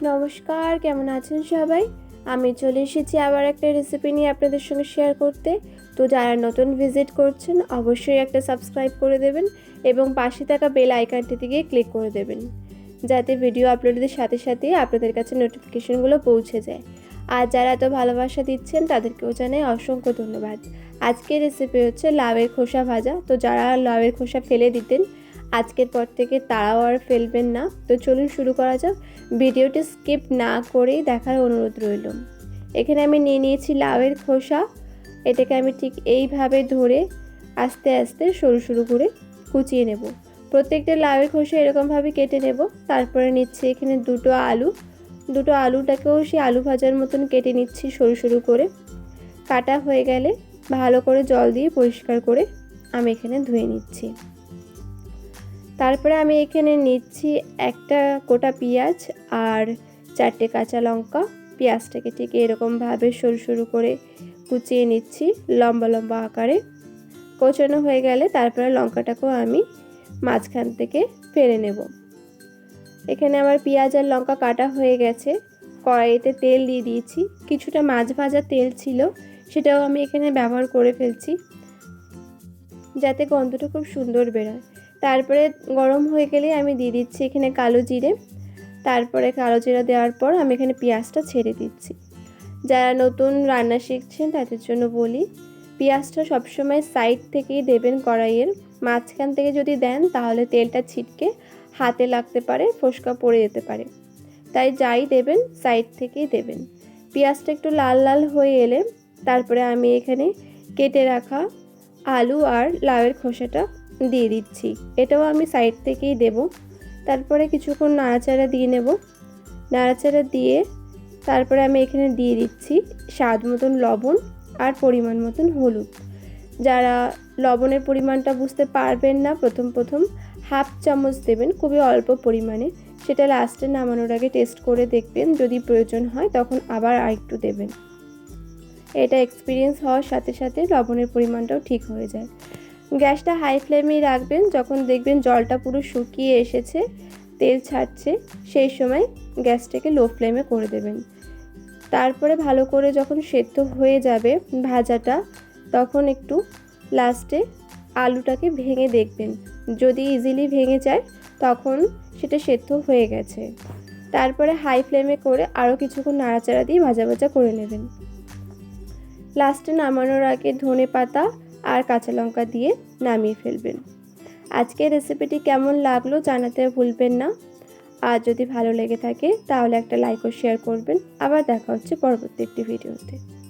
নমস্কার, কেমন আছেন সবাই? আমি চলে এসেছি আবার একটা রেসিপি নিয়ে আপনাদের সঙ্গে শেয়ার করতে। তো যারা নতুন ভিজিট করছেন, অবশ্যই একটা সাবস্ক্রাইব করে দেবেন এবং পাশে থাকা বেল আইকনটি দিকে ক্লিক করে দেবেন, যাতে ভিডিও আপলোডের সাথে সাথে আপনাদের কাছে নোটিফিকেশনগুলো পৌঁছে যায়। আর যারা এত ভালোবাসা দিচ্ছেন, তাদেরকেও জানাই অসংখ্য ধন্যবাদ। আজকের রেসিপি হচ্ছে লাউয়ের খোসা ভাজা। তো যারা লাউয়ের খোসা ফেলে দিতেন আজকের পর থেকে তারাও আর ফেলবেন না। তো চলুন শুরু করা যাক। ভিডিওটি স্কিপ না করেই দেখার অনুরোধ রইল। এখানে আমি নিয়ে নিয়েছি লাউয়ের খোসা। এটাকে আমি ঠিক এইভাবে ধরে আস্তে আস্তে সরু সরু করে কুচিয়ে নেব। প্রত্যেকটা লাউয়ের খোসা এরকমভাবে কেটে নেব। তারপরে নিচ্ছি এখানে দুটো আলু। দুটো আলুটাকেও সেই আলু ভাজার মতন কেটে নিচ্ছি সরু সরু করে। কাটা হয়ে গেলে ভালো করে জল দিয়ে পরিষ্কার করে আমি এখানে ধুয়ে নিচ্ছি। তারপরে আমি এখানে নিচ্ছি একটা গোটা পেঁয়াজ আর চারটে কাঁচা লঙ্কা। পেঁয়াজটাকে ঠিক এরকমভাবে সরু সরু করে কুচিয়ে নিচ্ছি লম্বা লম্বা আকারে। কোচানো হয়ে গেলে তারপরে লঙ্কাটাকেও আমি মাঝখান থেকে ফেলে নেব। এখানে আমার পেঁয়াজ আর লঙ্কা কাটা হয়ে গেছে। কড়াইতে তেল দিয়ে দিয়েছি। কিছুটা মাছ ভাজা তেল ছিল, সেটাও আমি এখানে ব্যবহার করে ফেলছি। যাতে গন্ধটা খুব সুন্দর বেরোয়। তারপরে গরম হয়ে গেলে আমি দিয়ে দিচ্ছি এখানে কালো জিরে। তারপরে কালো জিরা দেওয়ার পর আমি এখানে পেঁয়াজটা ছেড়ে দিচ্ছি। যারা নতুন রান্না শিখছেন তাদের জন্য বলি, পেঁয়াজটা সবসময় সাইড থেকেই দেবেন কড়াইয়ের। মাঝখান থেকে যদি দেন তাহলে তেলটা ছিটকে হাতে লাগতে পারে, ফোসকা পড়ে যেতে পারে। তাই যাই দেবেন সাইড থেকেই দেবেন। পেঁয়াজটা একটু লাল লাল হয়ে এলে তারপরে আমি এখানে কেটে রাখা আলু আর লাউয়ের খোসাটা দিয়ে দিচ্ছি। এটাও আমি সাইড থেকেই দেব। তারপরে কিছুক্ষণ নাড়াচাড়া দিয়ে নেব। নাড়াচাড়া দিয়ে তারপরে আমি এখানে দিয়ে দিচ্ছি স্বাদ মতন লবণ আর পরিমাণ মতন হলুদ। যারা লবণের পরিমাণটা বুঝতে পারবেন না, প্রথম প্রথম হাফ চামচ দেবেন, খুবই অল্প পরিমাণে। সেটা লাস্টে নামানোর আগে টেস্ট করে দেখবেন। যদি প্রয়োজন হয়, তখন আবার আরেকটু দেবেন। এটা এক্সপিরিয়েন্স হওয়ার সাথে সাথে লবণের পরিমাণটাও ঠিক হয়ে যায়। গ্যাসটা হাই ফ্লেমেই রাখবেন, যখন দেখবেন জলটা পুরো শুকিয়ে এসেছে, তেল ছাড়ছে, সেই সময় গ্যাসটাকে লো ফ্লেমে করে দেবেন। তারপরে ভালো করে যখন সেদ্ধ হয়ে যাবে ভাজাটা, তখন একটু লাস্টে আলুটাকে ভেঙে দেখবেন। যদি ইজিলি ভেঙে যায়, তখন সেটা সেদ্ধ হয়ে গেছে। তারপরে হাই ফ্লেমে করে আরও কিছুক্ষণ নাড়াচাড়া দিয়ে ভাজা ভাজা করে নেবেন। লাস্টে নামানোর আগে ধনে পাতা আর কাঁচা লঙ্কা দিয়ে নামিয়ে ফেলবেন। আজকের রেসিপিটি কেমন লাগল জানাতে ভুলবেন না। আর যদি ভালো লেগে থাকে, তাহলে একটা লাইক ও শেয়ার করবেন। আবার দেখা হচ্ছে পরবর্তী একটি ভিডিওতে